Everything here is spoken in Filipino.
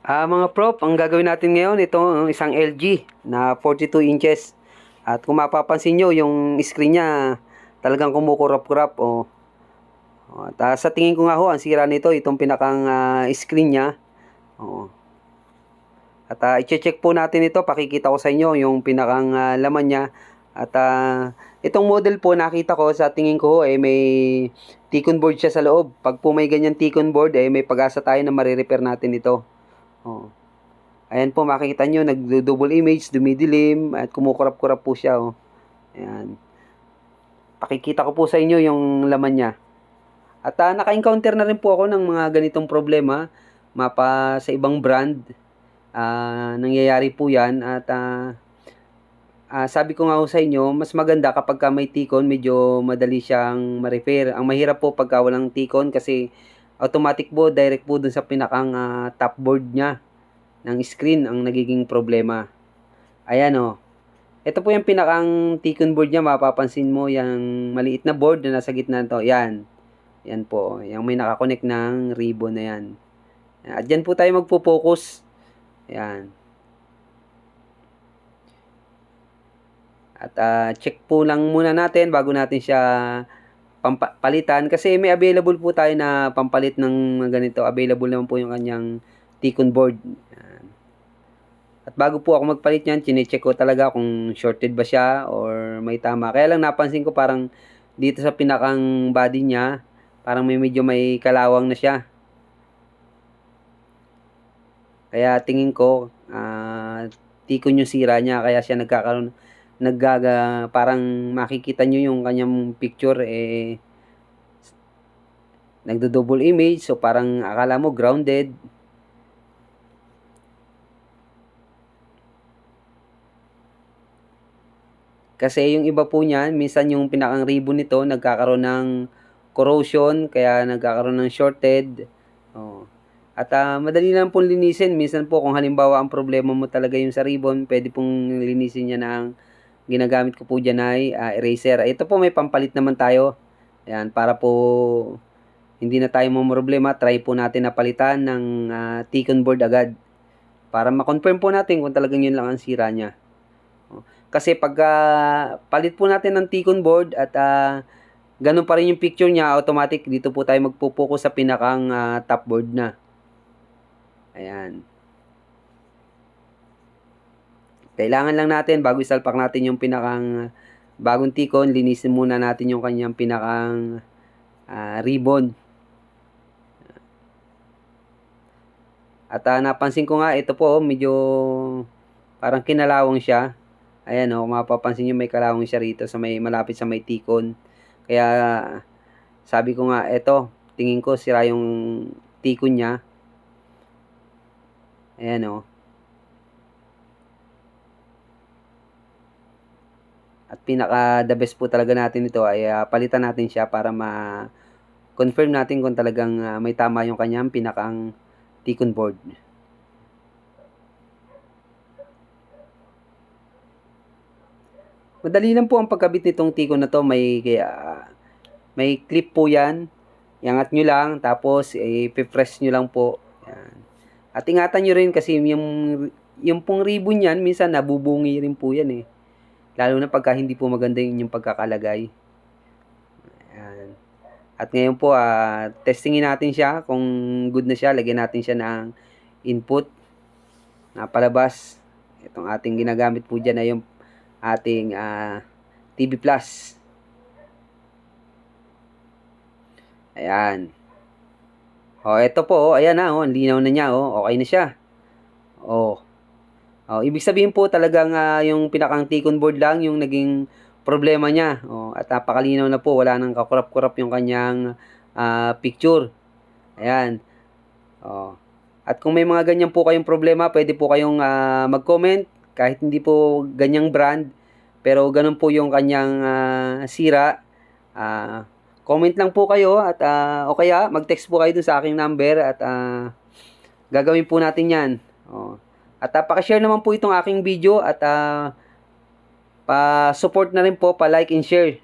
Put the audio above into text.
Ah, mga prop, ang gagawin natin ngayon, ito ang isang LG na 42 inches. At kung mapapansin nyo, yung screen niya talagang kumukurap-kurap. Oh. At ah, sa tingin ko nga ho, ang sira nito, itong pinakang ah, screen niya. Oh. At ah, i-check po natin ito, pakikita ko sa inyo yung pinakang ah, laman niya. At ah, itong model po nakita ko sa tingin ko eh, may Ticon board siya sa loob. Pag po may ganyan Ticon board, eh, may pag-asa tayo na marirepair natin ito. Oh. Ayan po, makikita nyo, nag-double image, dumidilim, at kumukurap-kurap po siya. Oh. Ayan. Pakikita ko po sa inyo yung laman niya. At ah, naka-encounter na rin po ako ng mga ganitong problema, mapa sa ibang brand. Ah, nangyayari po yan. At ah, ah, sabi ko nga sa inyo, mas maganda kapag ka may tikon, medyo madali siyang ma-repair. Ang mahirap po pagka walang tikon kasi automatic po, direct po dun sa pinakang ah, top board niya ng screen ang nagiging problema. Ayan o. Ito po yung pinakang Ticon board niya. Mapapansin mo yung maliit na board na nasa gitna to. Yan. Yan po. Yung may nakakonect ng ribbon na yan. At dyan po tayo magpo-focus. Yan. At ah, check po lang muna natin bago natin siya pampa- palitan kasi may available po tayo na pampalit ng ganito. Available naman po yung kanyang Ticon board. At bago po ako magpalit niyan, chinecheck ko talaga kung shorted ba siya or may tama. Kaya lang napansin ko parang dito sa pinakang body niya, parang may medyo may kalawang na siya. Kaya tingin ko, ah, Ticon yung sira niya kaya siya nagkakaroon naggaga parang makikita nyo yung kanyang picture eh nagdo-double image so parang akala mo grounded kasi yung iba po niyan minsan yung pinakang ribbon nito nagkakaroon ng corrosion kaya nagkakaroon ng shorted oh. At ah, madali lang pong linisin. Minsan po kung halimbawa ang problema mo talaga yung sa ribbon, pwede pong linisin niya ng ginagamit ko po dyan ay ah, eraser. Ito po may pampalit naman tayo. Ayan, para po hindi na tayo problema, try po natin na palitan ng ah, Ticon board agad. Para ma-confirm po natin kung talagang yun lang ang sira niya. Kasi pag ah, palit po natin ng Ticon board at ah, ganun pa rin yung picture niya, automatic dito po tayo magpo-focus sa pinakang ah, top board na. Ayan. Kailangan lang natin, bago isalpak natin yung pinakang bagong tikon, linisin muna natin yung kanyang pinakang ah, ribbon. At ah, napansin ko nga, ito po, medyo parang kinalawang siya. Ayan o, mapapansin nyo may kalawang siya rito sa may malapit sa may tikon. Kaya sabi ko nga, ito, tingin ko sira yung tikon niya. Ayan o. At pinaka the best po talaga natin ito ay ah, palitan natin siya para ma confirm natin kung talagang ah, may tama yung kanyang pinakang Ticon board. Madali lang po ang pagkabit nitong Ticon na to. May kaya may clip po 'yan. Iangat nyo lang tapos i-press nyo lang po. Yan. At ingatan nyo rin kasi yung yung pong ribbon niyan minsan nabubungi rin po 'yan eh. Lalo na pagka hindi po maganda yung inyong pagkakalagay. Ayan. At ngayon po, ah, testingin natin siya. Kung good na siya, lagyan natin siya ng input na palabas. Itong ating ginagamit po dyan ay yung ating ah, TV Plus. Ayan. O, eto po, oh, ayan na, oh, ang linaw na niya, oh, okay na siya. Oh, Oh, ibig sabihin po talagang ah, yung pinakang Ticon board lang yung naging problema niya. Oh, at napakalinaw na po, wala nang kakurap-kurap yung kanyang ah, picture. Ayan. Oh. At kung may mga ganyan po kayong problema, pwede po kayong ah, mag-comment kahit hindi po ganyang brand, pero ganun po yung kanyang ah, sira. Ah, comment lang po kayo at ah, o kaya mag-text po kayo dun sa aking number at ah, gagawin po natin 'yan. Oh. At uh, paki-share naman po itong aking video at uh, pa-support na rin po, pa-like and share.